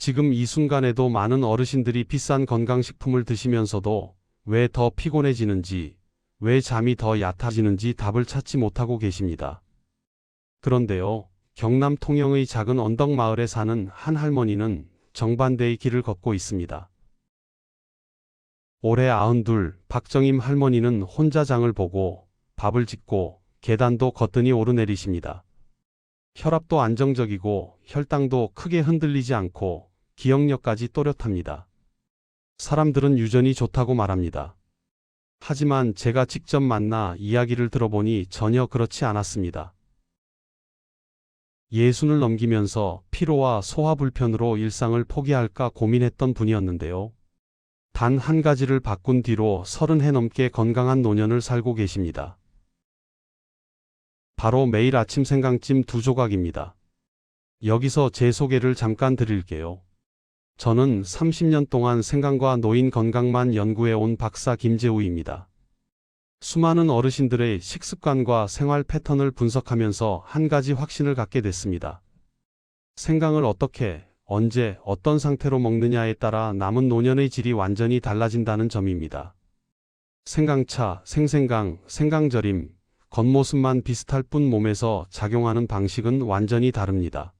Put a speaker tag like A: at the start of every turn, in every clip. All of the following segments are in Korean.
A: 지금 이 순간에도 많은 어르신들이 비싼 건강식품을 드시면서도 왜 더 피곤해지는지, 왜 잠이 더 얕아지는지 답을 찾지 못하고 계십니다. 그런데요, 경남 통영의 작은 언덕 마을에 사는 한 할머니는 정반대의 길을 걷고 있습니다. 올해 아흔둘 박정임 할머니는 혼자 장을 보고 밥을 짓고 계단도 거뜬히 오르내리십니다. 혈압도 안정적이고 혈당도 크게 흔들리지 않고 기억력까지 또렷합니다. 사람들은 유전이 좋다고 말합니다. 하지만 제가 직접 만나 이야기를 들어보니 전혀 그렇지 않았습니다. 예순을 넘기면서 피로와 소화 불편으로 일상을 포기할까 고민했던 분이었는데요. 단 한 가지를 바꾼 뒤로 서른 해 넘게 건강한 노년을 살고 계십니다. 바로 매일 아침 생강찜 두 조각입니다. 여기서 제 소개를 잠깐 드릴게요. 저는 30년 동안 생강과 노인 건강만 연구해 온 박사 김재우입니다. 수많은 어르신들의 식습관과 생활 패턴을 분석하면서 한 가지 확신을 갖게 됐습니다. 생강을 어떻게, 언제, 어떤 상태로 먹느냐에 따라 남은 노년의 질이 완전히 달라진다는 점입니다. 생강차, 생생강, 생강절임, 겉모습만 비슷할 뿐 몸에서 작용하는 방식은 완전히 다릅니다.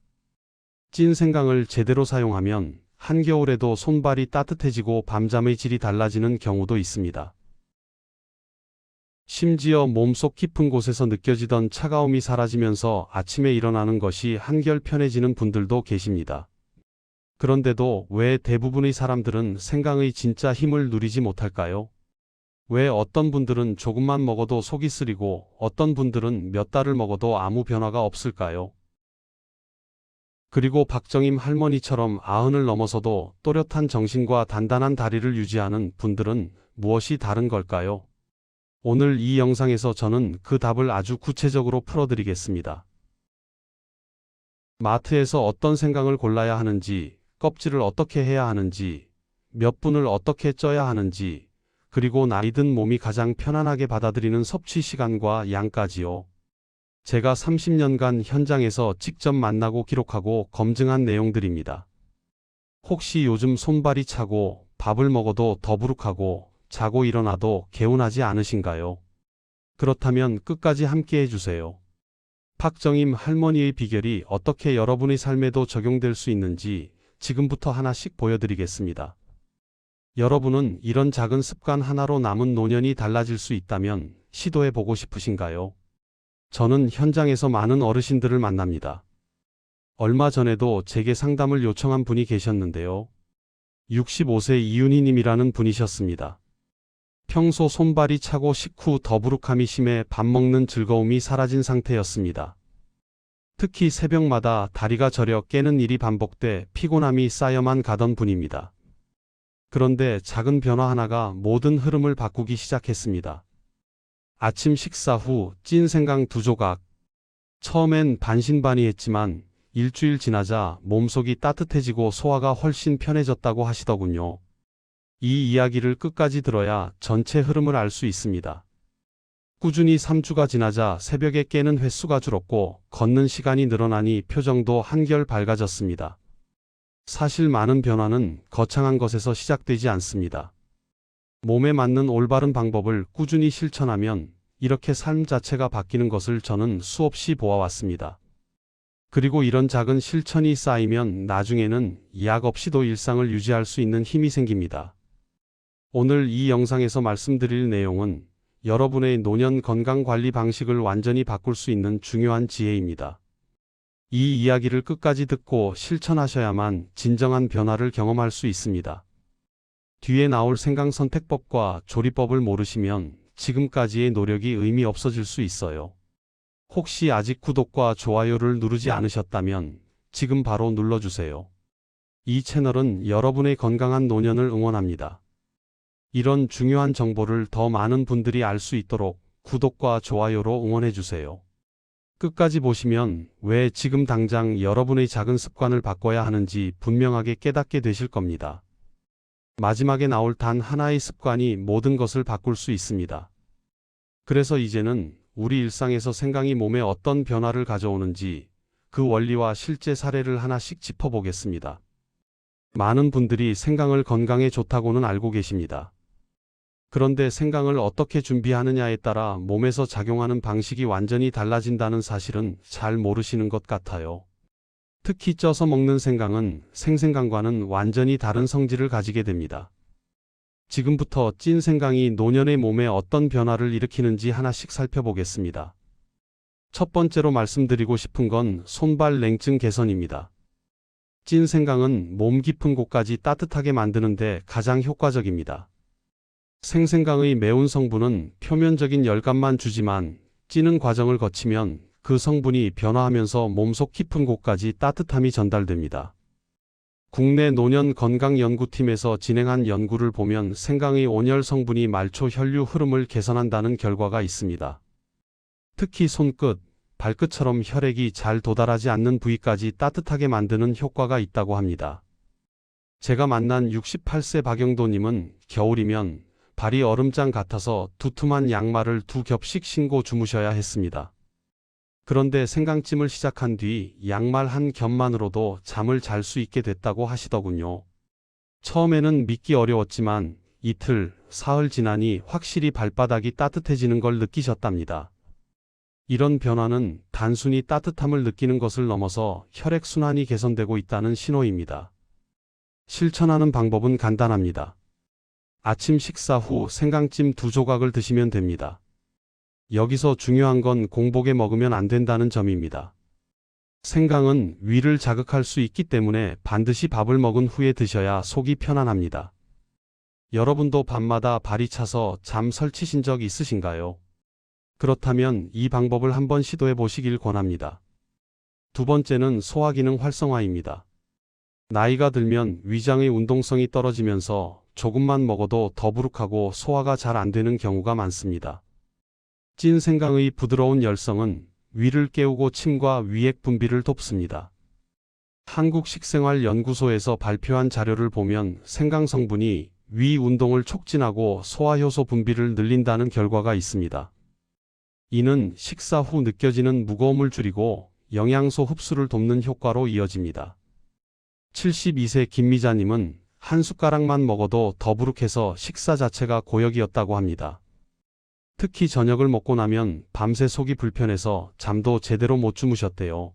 A: 찐 생강을 제대로 사용하면 한겨울에도 손발이 따뜻해지고 밤잠의 질이 달라지는 경우도 있습니다. 심지어 몸속 깊은 곳에서 느껴지던 차가움이 사라지면서 아침에 일어나는 것이 한결 편해지는 분들도 계십니다. 그런데도 왜 대부분의 사람들은 생강의 진짜 힘을 누리지 못할까요? 왜 어떤 분들은 조금만 먹어도 속이 쓰리고 어떤 분들은 몇 달을 먹어도 아무 변화가 없을까요? 그리고 박정임 할머니처럼 아흔을 넘어서도 또렷한 정신과 단단한 다리를 유지하는 분들은 무엇이 다른 걸까요? 오늘 이 영상에서 저는 그 답을 아주 구체적으로 풀어드리겠습니다. 마트에서 어떤 생강을 골라야 하는지, 껍질을 어떻게 해야 하는지, 몇 분을 어떻게 쪄야 하는지, 그리고 나이든 몸이 가장 편안하게 받아들이는 섭취 시간과 양까지요. 제가 30년간 현장에서 직접 만나고 기록하고 검증한 내용들입니다. 혹시 요즘 손발이 차고 밥을 먹어도 더부룩하고 자고 일어나도 개운하지 않으신가요? 그렇다면 끝까지 함께 해주세요. 박정임 할머니의 비결이 어떻게 여러분의 삶에도 적용될 수 있는지 지금부터 하나씩 보여드리겠습니다. 여러분은 이런 작은 습관 하나로 남은 노년이 달라질 수 있다면 시도해보고 싶으신가요? 저는 현장에서 많은 어르신들을 만납니다. 얼마 전에도 제게 상담을 요청한 분이 계셨는데요. 65세 이윤희님이라는 분이셨습니다. 평소 손발이 차고 식후 더부룩함이 심해 밥 먹는 즐거움이 사라진 상태였습니다. 특히 새벽마다 다리가 저려 깨는 일이 반복돼 피곤함이 쌓여만 가던 분입니다. 그런데 작은 변화 하나가 모든 흐름을 바꾸기 시작했습니다. 아침 식사 후 찐 생강 두 조각. 처음엔 반신반의했지만 일주일 지나자 몸속이 따뜻해지고 소화가 훨씬 편해졌다고 하시더군요. 이 이야기를 끝까지 들어야 전체 흐름을 알 수 있습니다. 꾸준히 3주가 지나자 새벽에 깨는 횟수가 줄었고 걷는 시간이 늘어나니 표정도 한결 밝아졌습니다. 사실 많은 변화는 거창한 것에서 시작되지 않습니다. 몸에 맞는 올바른 방법을 꾸준히 실천하면 이렇게 삶 자체가 바뀌는 것을 저는 수없이 보아왔습니다. 그리고 이런 작은 실천이 쌓이면 나중에는 약 없이도 일상을 유지할 수 있는 힘이 생깁니다. 오늘 이 영상에서 말씀드릴 내용은 여러분의 노년 건강 관리 방식을 완전히 바꿀 수 있는 중요한 지혜입니다. 이 이야기를 끝까지 듣고 실천하셔야만 진정한 변화를 경험할 수 있습니다. 뒤에 나올 생강 선택법과 조리법을 모르시면 지금까지의 노력이 의미 없어질 수 있어요. 혹시 아직 구독과 좋아요를 누르지 않으셨다면 지금 바로 눌러주세요. 이 채널은 여러분의 건강한 노년을 응원합니다. 이런 중요한 정보를 더 많은 분들이 알 수 있도록 구독과 좋아요로 응원해주세요. 끝까지 보시면 왜 지금 당장 여러분의 작은 습관을 바꿔야 하는지 분명하게 깨닫게 되실 겁니다. 마지막에 나올 단 하나의 습관이 모든 것을 바꿀 수 있습니다. 그래서 이제는 우리 일상에서 생강이 몸에 어떤 변화를 가져오는지 그 원리와 실제 사례를 하나씩 짚어보겠습니다. 많은 분들이 생강을 건강에 좋다고는 알고 계십니다. 그런데 생강을 어떻게 준비하느냐에 따라 몸에서 작용하는 방식이 완전히 달라진다는 사실은 잘 모르시는 것 같아요. 특히 쪄서 먹는 생강은 생생강과는 완전히 다른 성질을 가지게 됩니다. 지금부터 찐 생강이 노년의 몸에 어떤 변화를 일으키는지 하나씩 살펴보겠습니다. 첫 번째로 말씀드리고 싶은 건 손발 냉증 개선입니다. 찐 생강은 몸 깊은 곳까지 따뜻하게 만드는데 가장 효과적입니다. 생생강의 매운 성분은 표면적인 열감만 주지만 찌는 과정을 거치면 그 성분이 변화하면서 몸속 깊은 곳까지 따뜻함이 전달됩니다. 국내 노년 건강연구팀에서 진행한 연구를 보면 생강의 온열 성분이 말초 혈류 흐름을 개선한다는 결과가 있습니다. 특히 손끝, 발끝처럼 혈액이 잘 도달하지 않는 부위까지 따뜻하게 만드는 효과가 있다고 합니다. 제가 만난 68세 박영도님은 겨울이면 발이 얼음장 같아서 두툼한 양말을 두 겹씩 신고 주무셔야 했습니다. 그런데 생강찜을 시작한 뒤 양말 한 겹만으로도 잠을 잘 수 있게 됐다고 하시더군요. 처음에는 믿기 어려웠지만 이틀, 사흘 지나니 확실히 발바닥이 따뜻해지는 걸 느끼셨답니다. 이런 변화는 단순히 따뜻함을 느끼는 것을 넘어서 혈액순환이 개선되고 있다는 신호입니다. 실천하는 방법은 간단합니다. 아침 식사 후 생강찜 두 조각을 드시면 됩니다. 여기서 중요한 건 공복에 먹으면 안 된다는 점입니다. 생강은 위를 자극할 수 있기 때문에 반드시 밥을 먹은 후에 드셔야 속이 편안합니다. 여러분도 밤마다 발이 차서 잠 설치신 적 있으신가요? 그렇다면 이 방법을 한번 시도해 보시길 권합니다. 두 번째는 소화기능 활성화입니다. 나이가 들면 위장의 운동성이 떨어지면서 조금만 먹어도 더부룩하고 소화가 잘 안 되는 경우가 많습니다. 찐 생강의 부드러운 열성은 위를 깨우고 침과 위액 분비를 돕습니다. 한국식생활연구소에서 발표한 자료를 보면 생강 성분이 위 운동을 촉진하고 소화효소 분비를 늘린다는 결과가 있습니다. 이는 식사 후 느껴지는 무거움을 줄이고 영양소 흡수를 돕는 효과로 이어집니다. 72세 김미자님은 한 숟가락만 먹어도 더부룩해서 식사 자체가 고역이었다고 합니다. 특히 저녁을 먹고 나면 밤새 속이 불편해서 잠도 제대로 못 주무셨대요.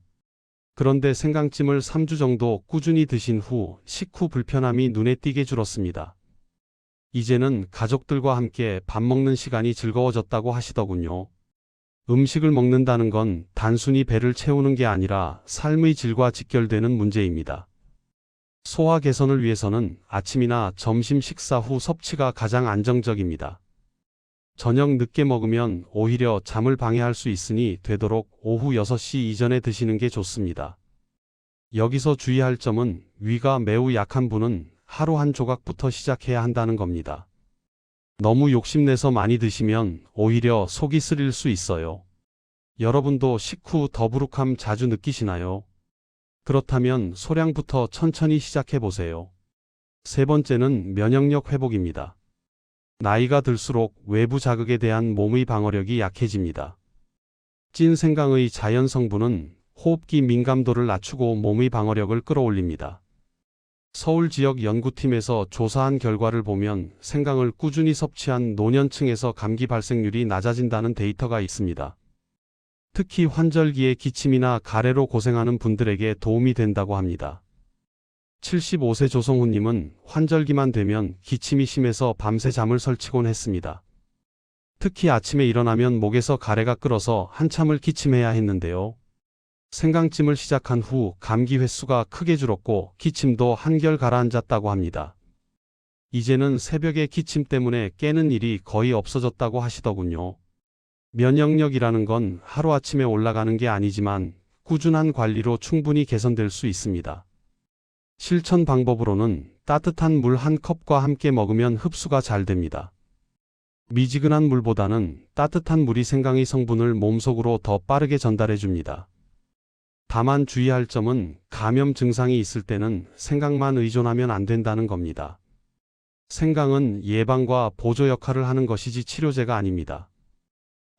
A: 그런데 생강찜을 3주 정도 꾸준히 드신 후 식후 불편함이 눈에 띄게 줄었습니다. 이제는 가족들과 함께 밥 먹는 시간이 즐거워졌다고 하시더군요. 음식을 먹는다는 건 단순히 배를 채우는 게 아니라 삶의 질과 직결되는 문제입니다. 소화 개선을 위해서는 아침이나 점심 식사 후 섭취가 가장 안정적입니다. 저녁 늦게 먹으면 오히려 잠을 방해할 수 있으니 되도록 오후 6시 이전에 드시는 게 좋습니다. 여기서 주의할 점은 위가 매우 약한 분은 하루 한 조각부터 시작해야 한다는 겁니다. 너무 욕심내서 많이 드시면 오히려 속이 쓰릴 수 있어요. 여러분도 식후 더부룩함 자주 느끼시나요? 그렇다면 소량부터 천천히 시작해 보세요. 세 번째는 면역력 회복입니다. 나이가 들수록 외부 자극에 대한 몸의 방어력이 약해집니다. 찐 생강의 자연 성분은 호흡기 민감도를 낮추고 몸의 방어력을 끌어올립니다. 서울 지역 연구팀에서 조사한 결과를 보면 생강을 꾸준히 섭취한 노년층에서 감기 발생률이 낮아진다는 데이터가 있습니다. 특히 환절기에 기침이나 가래로 고생하는 분들에게 도움이 된다고 합니다. 75세 조성훈님은 환절기만 되면 기침이 심해서 밤새 잠을 설치곤 했습니다. 특히 아침에 일어나면 목에서 가래가 끓어서 한참을 기침해야 했는데요. 생강찜을 시작한 후 감기 횟수가 크게 줄었고 기침도 한결 가라앉았다고 합니다. 이제는 새벽에 기침 때문에 깨는 일이 거의 없어졌다고 하시더군요. 면역력이라는 건 하루아침에 올라가는 게 아니지만 꾸준한 관리로 충분히 개선될 수 있습니다. 실천 방법으로는 따뜻한 물 한 컵과 함께 먹으면 흡수가 잘 됩니다. 미지근한 물보다는 따뜻한 물이 생강의 성분을 몸속으로 더 빠르게 전달해 줍니다. 다만 주의할 점은 감염 증상이 있을 때는 생강만 의존하면 안 된다는 겁니다. 생강은 예방과 보조 역할을 하는 것이지 치료제가 아닙니다.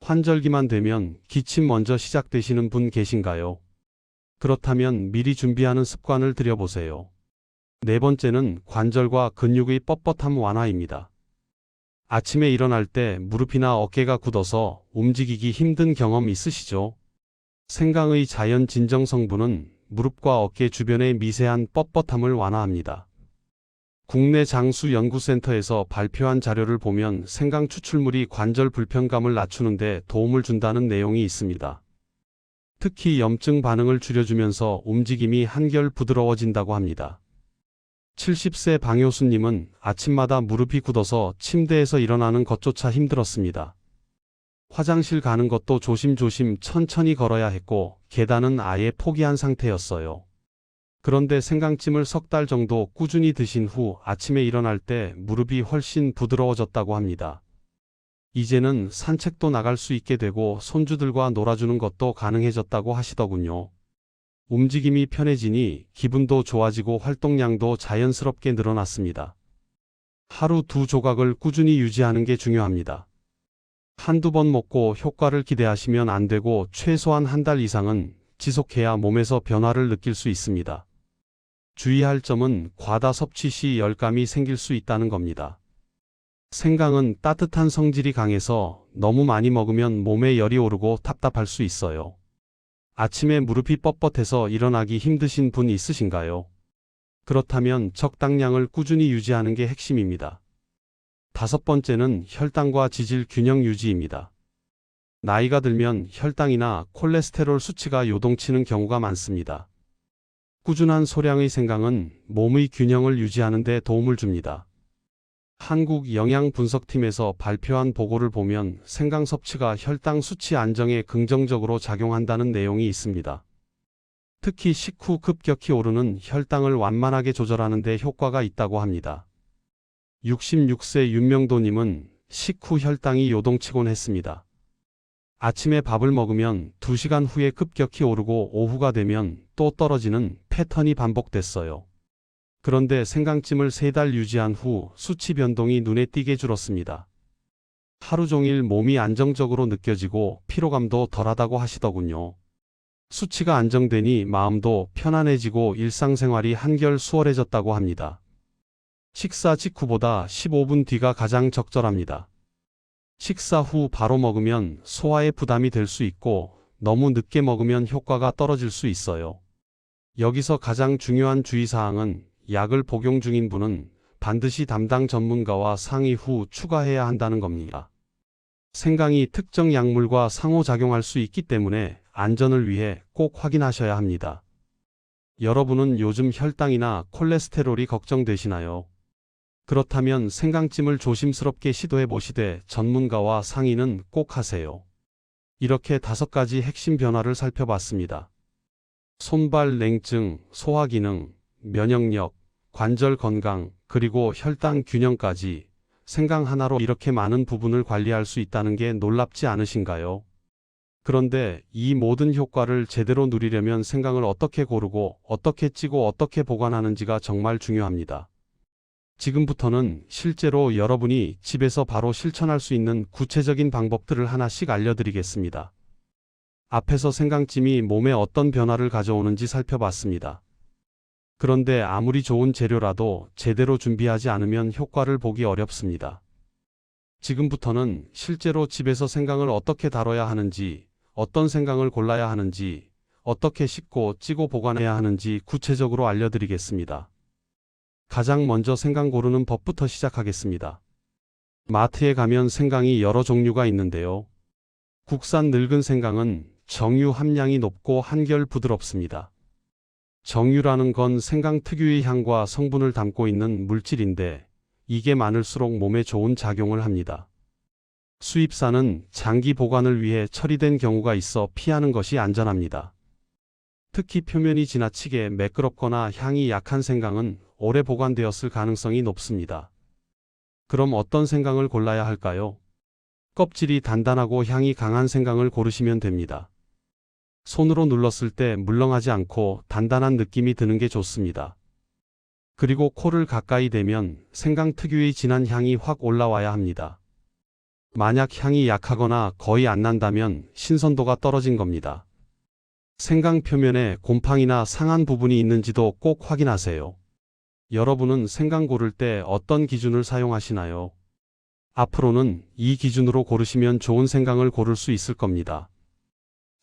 A: 환절기만 되면 기침 먼저 시작되시는 분 계신가요? 그렇다면 미리 준비하는 습관을 들여보세요. 네 번째는 관절과 근육의 뻣뻣함 완화입니다. 아침에 일어날 때 무릎이나 어깨가 굳어서 움직이기 힘든 경험 있으시죠? 생강의 자연 진정 성분은 무릎과 어깨 주변의 미세한 뻣뻣함을 완화합니다. 국내 장수 연구센터에서 발표한 자료를 보면 생강 추출물이 관절 불편감을 낮추는데 도움을 준다는 내용이 있습니다. 특히 염증 반응을 줄여주면서 움직임이 한결 부드러워진다고 합니다. 70세 방효수님은 아침마다 무릎이 굳어서 침대에서 일어나는 것조차 힘들었습니다. 화장실 가는 것도 조심조심 천천히 걸어야 했고 계단은 아예 포기한 상태였어요. 그런데 생강찜을 석 달 정도 꾸준히 드신 후 아침에 일어날 때 무릎이 훨씬 부드러워졌다고 합니다. 이제는 산책도 나갈 수 있게 되고 손주들과 놀아주는 것도 가능해졌다고 하시더군요. 움직임이 편해지니 기분도 좋아지고 활동량도 자연스럽게 늘어났습니다. 하루 두 조각을 꾸준히 유지하는 게 중요합니다. 한두 번 먹고 효과를 기대하시면 안 되고 최소한 한 달 이상은 지속해야 몸에서 변화를 느낄 수 있습니다. 주의할 점은 과다 섭취 시 열감이 생길 수 있다는 겁니다. 생강은 따뜻한 성질이 강해서 너무 많이 먹으면 몸에 열이 오르고 답답할 수 있어요. 아침에 무릎이 뻣뻣해서 일어나기 힘드신 분 있으신가요? 그렇다면 적당량을 꾸준히 유지하는 게 핵심입니다. 다섯 번째는 혈당과 지질 균형 유지입니다. 나이가 들면 혈당이나 콜레스테롤 수치가 요동치는 경우가 많습니다. 꾸준한 소량의 생강은 몸의 균형을 유지하는 데 도움을 줍니다. 한국 영양분석팀에서 발표한 보고를 보면 생강 섭취가 혈당 수치 안정에 긍정적으로 작용한다는 내용이 있습니다. 특히 식후 급격히 오르는 혈당을 완만하게 조절하는 데 효과가 있다고 합니다. 66세 윤명도님은 식후 혈당이 요동치곤 했습니다. 아침에 밥을 먹으면 2시간 후에 급격히 오르고 오후가 되면 또 떨어지는 패턴이 반복됐어요. 그런데 생강찜을 3달 유지한 후 수치 변동이 눈에 띄게 줄었습니다. 하루 종일 몸이 안정적으로 느껴지고 피로감도 덜하다고 하시더군요. 수치가 안정되니 마음도 편안해지고 일상생활이 한결 수월해졌다고 합니다. 식사 직후보다 15분 뒤가 가장 적절합니다. 식사 후 바로 먹으면 소화에 부담이 될 수 있고 너무 늦게 먹으면 효과가 떨어질 수 있어요. 여기서 가장 중요한 주의사항은 약을 복용 중인 분은 반드시 담당 전문가와 상의 후 추가해야 한다는 겁니다. 생강이 특정 약물과 상호작용할 수 있기 때문에 안전을 위해 꼭 확인하셔야 합니다. 여러분은 요즘 혈당이나 콜레스테롤이 걱정되시나요? 그렇다면 생강찜을 조심스럽게 시도해 보시되 전문가와 상의는 꼭 하세요. 이렇게 다섯 가지 핵심 변화를 살펴봤습니다. 손발 냉증, 소화 기능, 면역력, 관절 건강, 그리고 혈당 균형까지 생강 하나로 이렇게 많은 부분을 관리할 수 있다는 게 놀랍지 않으신가요? 그런데 이 모든 효과를 제대로 누리려면 생강을 어떻게 고르고 어떻게 찌고 어떻게 보관하는지가 정말 중요합니다. 지금부터는 실제로 여러분이 집에서 바로 실천할 수 있는 구체적인 방법들을 하나씩 알려드리겠습니다. 앞에서 생강찜이 몸에 어떤 변화를 가져오는지 살펴봤습니다. 그런데 아무리 좋은 재료라도 제대로 준비하지 않으면 효과를 보기 어렵습니다. 지금부터는 실제로 집에서 생강을 어떻게 다뤄야 하는지, 어떤 생강을 골라야 하는지, 어떻게 씻고 찌고 보관해야 하는지 구체적으로 알려드리겠습니다. 가장 먼저 생강 고르는 법부터 시작하겠습니다. 마트에 가면 생강이 여러 종류가 있는데요. 국산 늙은 생강은 정유 함량이 높고 한결 부드럽습니다. 정유라는 건 생강 특유의 향과 성분을 담고 있는 물질인데 이게 많을수록 몸에 좋은 작용을 합니다. 수입산은 장기 보관을 위해 처리된 경우가 있어 피하는 것이 안전합니다. 특히 표면이 지나치게 매끄럽거나 향이 약한 생강은 오래 보관되었을 가능성이 높습니다. 그럼 어떤 생강을 골라야 할까요? 껍질이 단단하고 향이 강한 생강을 고르시면 됩니다. 손으로 눌렀을 때 물렁하지 않고 단단한 느낌이 드는 게 좋습니다. 그리고 코를 가까이 대면 생강 특유의 진한 향이 확 올라와야 합니다. 만약 향이 약하거나 거의 안 난다면 신선도가 떨어진 겁니다. 생강 표면에 곰팡이나 상한 부분이 있는지도 꼭 확인하세요. 여러분은 생강 고를 때 어떤 기준을 사용하시나요? 앞으로는 이 기준으로 고르시면 좋은 생강을 고를 수 있을 겁니다.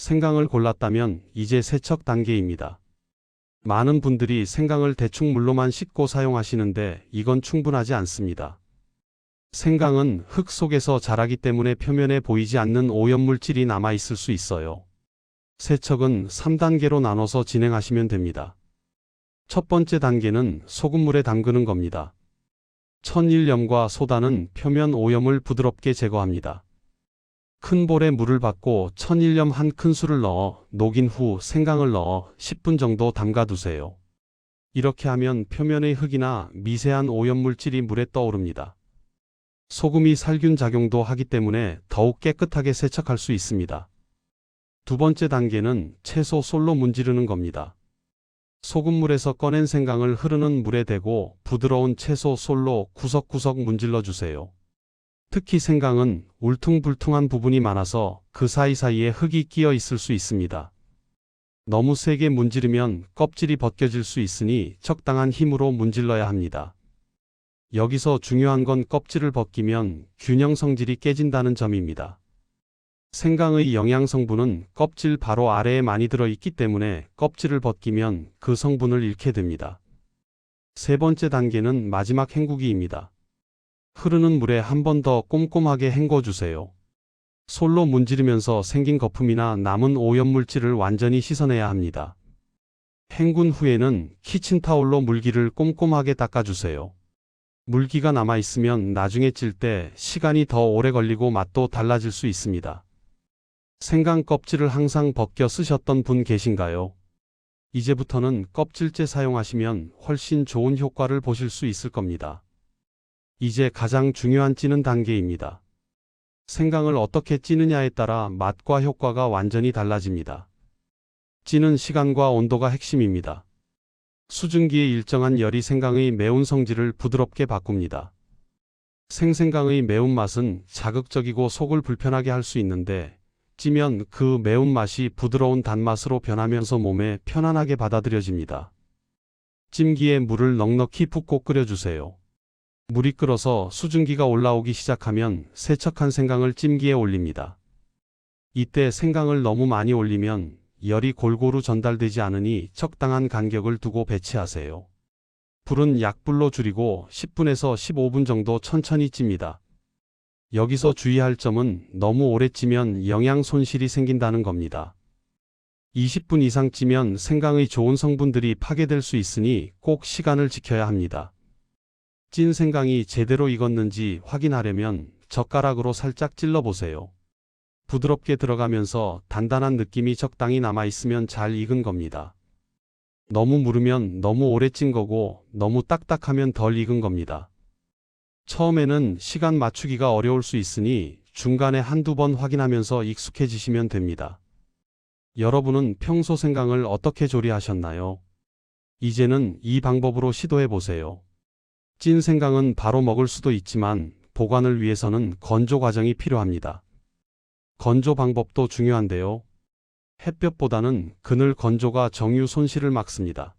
A: 생강을 골랐다면 이제 세척 단계입니다. 많은 분들이 생강을 대충 물로만 씻고 사용하시는데 이건 충분하지 않습니다. 생강은 흙 속에서 자라기 때문에 표면에 보이지 않는 오염물질이 남아 있을 수 있어요. 세척은 3단계로 나눠서 진행하시면 됩니다. 첫 번째 단계는 소금물에 담그는 겁니다. 천일염과 소다는 표면 오염을 부드럽게 제거합니다. 큰 볼에 물을 받고 천일염 한 큰술을 넣어 녹인 후 생강을 넣어 10분 정도 담가 두세요. 이렇게 하면 표면의 흙이나 미세한 오염물질이 물에 떠오릅니다. 소금이 살균 작용도 하기 때문에 더욱 깨끗하게 세척할 수 있습니다. 두 번째 단계는 채소 솔로 문지르는 겁니다. 소금물에서 꺼낸 생강을 흐르는 물에 대고 부드러운 채소 솔로 구석구석 문질러 주세요. 특히 생강은 울퉁불퉁한 부분이 많아서 그 사이사이에 흙이 끼어 있을 수 있습니다. 너무 세게 문지르면 껍질이 벗겨질 수 있으니 적당한 힘으로 문질러야 합니다. 여기서 중요한 건 껍질을 벗기면 균형 성질이 깨진다는 점입니다. 생강의 영양 성분은 껍질 바로 아래에 많이 들어 있기 때문에 껍질을 벗기면 그 성분을 잃게 됩니다. 세 번째 단계는 마지막 헹구기입니다. 흐르는 물에 한 번 더 꼼꼼하게 헹궈 주세요. 솔로 문지르면서 생긴 거품이나 남은 오염물질을 완전히 씻어내야 합니다. 헹군 후에는 키친타올로 물기를 꼼꼼하게 닦아주세요. 물기가 남아 있으면 나중에 찔 때 시간이 더 오래 걸리고 맛도 달라질 수 있습니다. 생강 껍질을 항상 벗겨 쓰셨던 분 계신가요? 이제부터는 껍질째 사용하시면 훨씬 좋은 효과를 보실 수 있을 겁니다. 이제 가장 중요한 찌는 단계입니다. 생강을 어떻게 찌느냐에 따라 맛과 효과가 완전히 달라집니다. 찌는 시간과 온도가 핵심입니다. 수증기의 일정한 열이 생강의 매운 성질을 부드럽게 바꿉니다. 생생강의 매운맛은 자극적이고 속을 불편하게 할 수 있는데 찌면 그 매운맛이 부드러운 단맛으로 변하면서 몸에 편안하게 받아들여집니다. 찜기에 물을 넉넉히 붓고 끓여주세요. 물이 끓어서 수증기가 올라오기 시작하면 세척한 생강을 찜기에 올립니다. 이때 생강을 너무 많이 올리면 열이 골고루 전달되지 않으니 적당한 간격을 두고 배치하세요. 불은 약불로 줄이고 10분에서 15분 정도 천천히 찝니다. 여기서 주의할 점은 너무 오래 찌면 영양 손실이 생긴다는 겁니다. 20분 이상 찌면 생강의 좋은 성분들이 파괴될 수 있으니 꼭 시간을 지켜야 합니다. 찐 생강이 제대로 익었는지 확인하려면 젓가락으로 살짝 찔러 보세요. 부드럽게 들어가면서 단단한 느낌이 적당히 남아 있으면 잘 익은 겁니다. 너무 무르면 너무 오래 찐 거고 너무 딱딱하면 덜 익은 겁니다. 처음에는 시간 맞추기가 어려울 수 있으니 중간에 한두 번 확인하면서 익숙해지시면 됩니다. 여러분은 평소 생강을 어떻게 조리하셨나요? 이제는 이 방법으로 시도해 보세요. 찐 생강은 바로 먹을 수도 있지만 보관을 위해서는 건조 과정이 필요합니다. 건조 방법도 중요한데요. 햇볕보다는 그늘 건조가 정유 손실을 막습니다.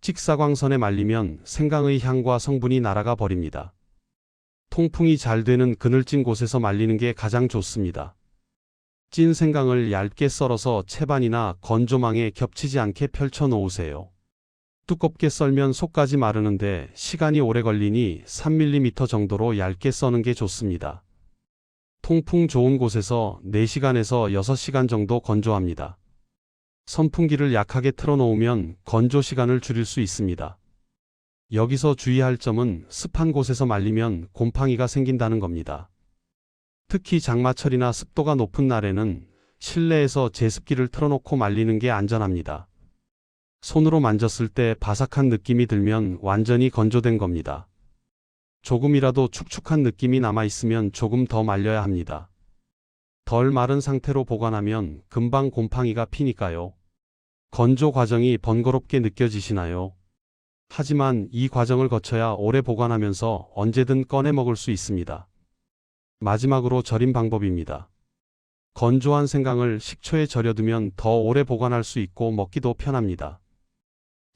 A: 직사광선에 말리면 생강의 향과 성분이 날아가 버립니다. 통풍이 잘 되는 그늘진 곳에서 말리는 게 가장 좋습니다. 찐 생강을 얇게 썰어서 채반이나 건조망에 겹치지 않게 펼쳐 놓으세요. 두껍게 썰면 속까지 마르는데 시간이 오래 걸리니 3mm 정도로 얇게 써는 게 좋습니다. 통풍 좋은 곳에서 4시간에서 6시간 정도 건조합니다. 선풍기를 약하게 틀어놓으면 건조 시간을 줄일 수 있습니다. 여기서 주의할 점은 습한 곳에서 말리면 곰팡이가 생긴다는 겁니다. 특히 장마철이나 습도가 높은 날에는 실내에서 제습기를 틀어놓고 말리는 게 안전합니다. 손으로 만졌을 때 바삭한 느낌이 들면 완전히 건조된 겁니다. 조금이라도 축축한 느낌이 남아있으면 조금 더 말려야 합니다. 덜 마른 상태로 보관하면 금방 곰팡이가 피니까요. 건조 과정이 번거롭게 느껴지시나요? 하지만 이 과정을 거쳐야 오래 보관하면서 언제든 꺼내 먹을 수 있습니다. 마지막으로 절임 방법입니다. 건조한 생강을 식초에 절여두면 더 오래 보관할 수 있고 먹기도 편합니다.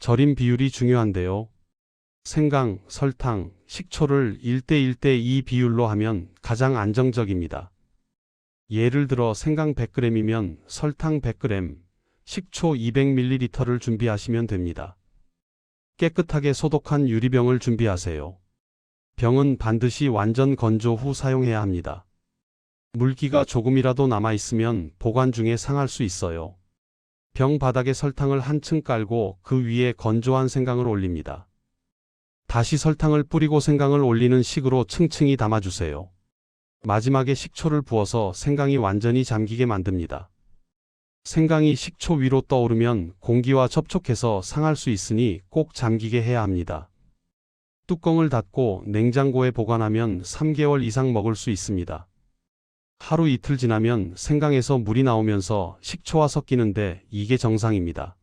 A: 절임 비율이 중요한데요. 생강, 설탕, 식초를 1대1대2 비율로 하면 가장 안정적입니다. 예를 들어 생강 100g이면 설탕 100g, 식초 200ml를 준비하시면 됩니다. 깨끗하게 소독한 유리병을 준비하세요. 병은 반드시 완전 건조 후 사용해야 합니다. 물기가 조금이라도 남아있으면 보관 중에 상할 수 있어요. 병 바닥에 설탕을 한층 깔고 그 위에 건조한 생강을 올립니다. 다시 설탕을 뿌리고 생강을 올리는 식으로 층층이 담아주세요. 마지막에 식초를 부어서 생강이 완전히 잠기게 만듭니다. 생강이 식초 위로 떠오르면 공기와 접촉해서 상할 수 있으니 꼭 잠기게 해야 합니다. 뚜껑을 닫고 냉장고에 보관하면 3개월 이상 먹을 수 있습니다. 하루 이틀 지나면 생강에서 물이 나오면서 식초와 섞이는데 이게 정상입니다.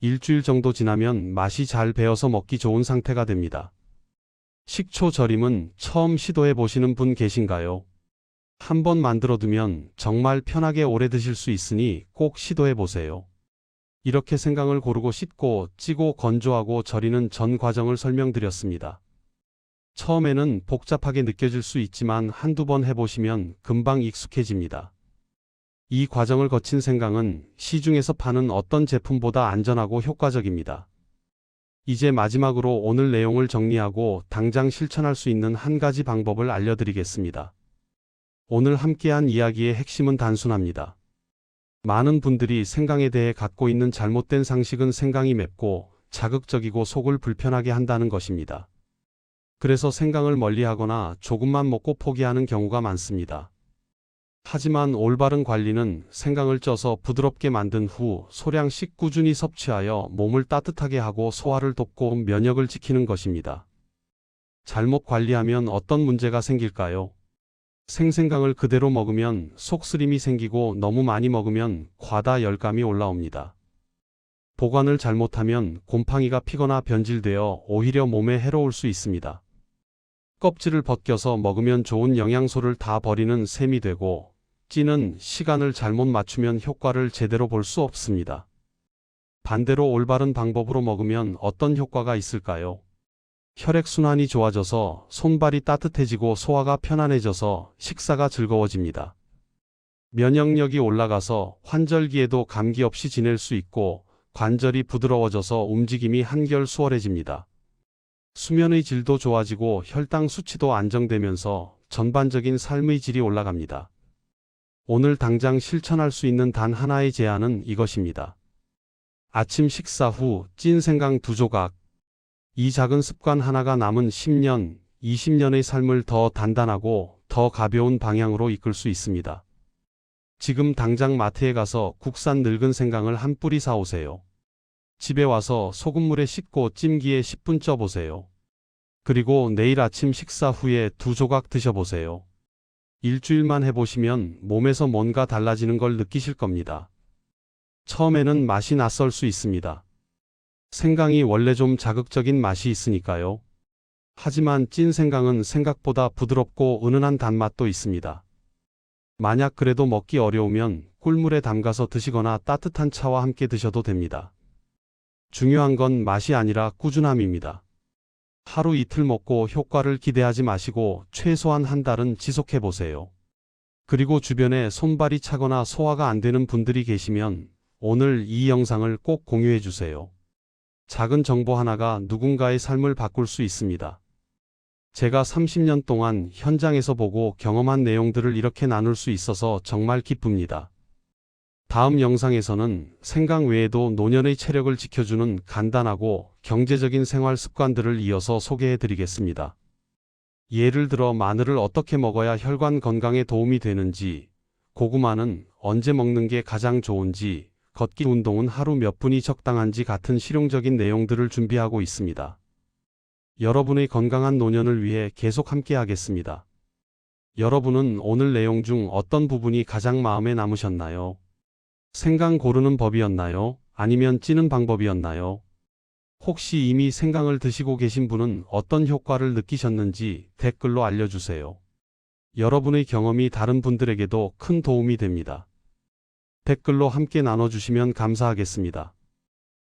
A: 일주일 정도 지나면 맛이 잘 배어서 먹기 좋은 상태가 됩니다. 식초 절임은 처음 시도해 보시는 분 계신가요? 한번 만들어 두면 정말 편하게 오래 드실 수 있으니 꼭 시도해 보세요. 이렇게 생강을 고르고 씻고 찌고 건조하고 절이는 전 과정을 설명드렸습니다. 처음에는 복잡하게 느껴질 수 있지만 한두 번 해보시면 금방 익숙해집니다. 이 과정을 거친 생강은 시중에서 파는 어떤 제품보다 안전하고 효과적입니다. 이제 마지막으로 오늘 내용을 정리하고 당장 실천할 수 있는 한 가지 방법을 알려드리겠습니다. 오늘 함께한 이야기의 핵심은 단순합니다. 많은 분들이 생강에 대해 갖고 있는 잘못된 상식은 생강이 맵고 자극적이고 속을 불편하게 한다는 것입니다. 그래서 생강을 멀리하거나 조금만 먹고 포기하는 경우가 많습니다. 하지만 올바른 관리는 생강을 쪄서 부드럽게 만든 후 소량씩 꾸준히 섭취하여 몸을 따뜻하게 하고 소화를 돕고 면역을 지키는 것입니다. 잘못 관리하면 어떤 문제가 생길까요? 생생강을 그대로 먹으면 속쓰림이 생기고 너무 많이 먹으면 과다 열감이 올라옵니다. 보관을 잘못하면 곰팡이가 피거나 변질되어 오히려 몸에 해로울 수 있습니다. 껍질을 벗겨서 먹으면 좋은 영양소를 다 버리는 셈이 되고 찌는 시간을 잘못 맞추면 효과를 제대로 볼 수 없습니다. 반대로 올바른 방법으로 먹으면 어떤 효과가 있을까요? 혈액순환이 좋아져서 손발이 따뜻해지고 소화가 편안해져서 식사가 즐거워집니다. 면역력이 올라가서 환절기에도 감기 없이 지낼 수 있고 관절이 부드러워져서 움직임이 한결 수월해집니다. 수면의 질도 좋아지고 혈당 수치도 안정되면서 전반적인 삶의 질이 올라갑니다. 오늘 당장 실천할 수 있는 단 하나의 제안은 이것입니다. 아침 식사 후 찐 생강 두 조각. 이 작은 습관 하나가 남은 10년, 20년의 삶을 더 단단하고 더 가벼운 방향으로 이끌 수 있습니다. 지금 당장 마트에 가서 국산 늙은 생강을 한 뿌리 사오세요. 집에 와서 소금물에 씻고 찜기에 10분 쪄보세요. 그리고 내일 아침 식사 후에 두 조각 드셔보세요. 일주일만 해보시면 몸에서 뭔가 달라지는 걸 느끼실 겁니다. 처음에는 맛이 낯설 수 있습니다. 생강이 원래 좀 자극적인 맛이 있으니까요. 하지만 찐 생강은 생각보다 부드럽고 은은한 단맛도 있습니다. 만약 그래도 먹기 어려우면 꿀물에 담가서 드시거나 따뜻한 차와 함께 드셔도 됩니다. 중요한 건 맛이 아니라 꾸준함입니다. 하루 이틀 먹고 효과를 기대하지 마시고 최소한 한 달은 지속해 보세요. 그리고 주변에 손발이 차거나 소화가 안 되는 분들이 계시면 오늘 이 영상을 꼭 공유해 주세요. 작은 정보 하나가 누군가의 삶을 바꿀 수 있습니다. 제가 30년 동안 현장에서 보고 경험한 내용들을 이렇게 나눌 수 있어서 정말 기쁩니다. 다음 영상에서는 생강 외에도 노년의 체력을 지켜주는 간단하고 경제적인 생활 습관들을 이어서 소개해 드리겠습니다. 예를 들어 마늘을 어떻게 먹어야 혈관 건강에 도움이 되는지, 고구마는 언제 먹는 게 가장 좋은지, 걷기 운동은 하루 몇 분이 적당한지 같은 실용적인 내용들을 준비하고 있습니다. 여러분의 건강한 노년을 위해 계속 함께 하겠습니다. 여러분은 오늘 내용 중 어떤 부분이 가장 마음에 남으셨나요? 생강 고르는 법이었나요? 아니면 찌는 방법이었나요? 혹시 이미 생강을 드시고 계신 분은 어떤 효과를 느끼셨는지 댓글로 알려주세요. 여러분의 경험이 다른 분들에게도 큰 도움이 됩니다. 댓글로 함께 나눠주시면 감사하겠습니다.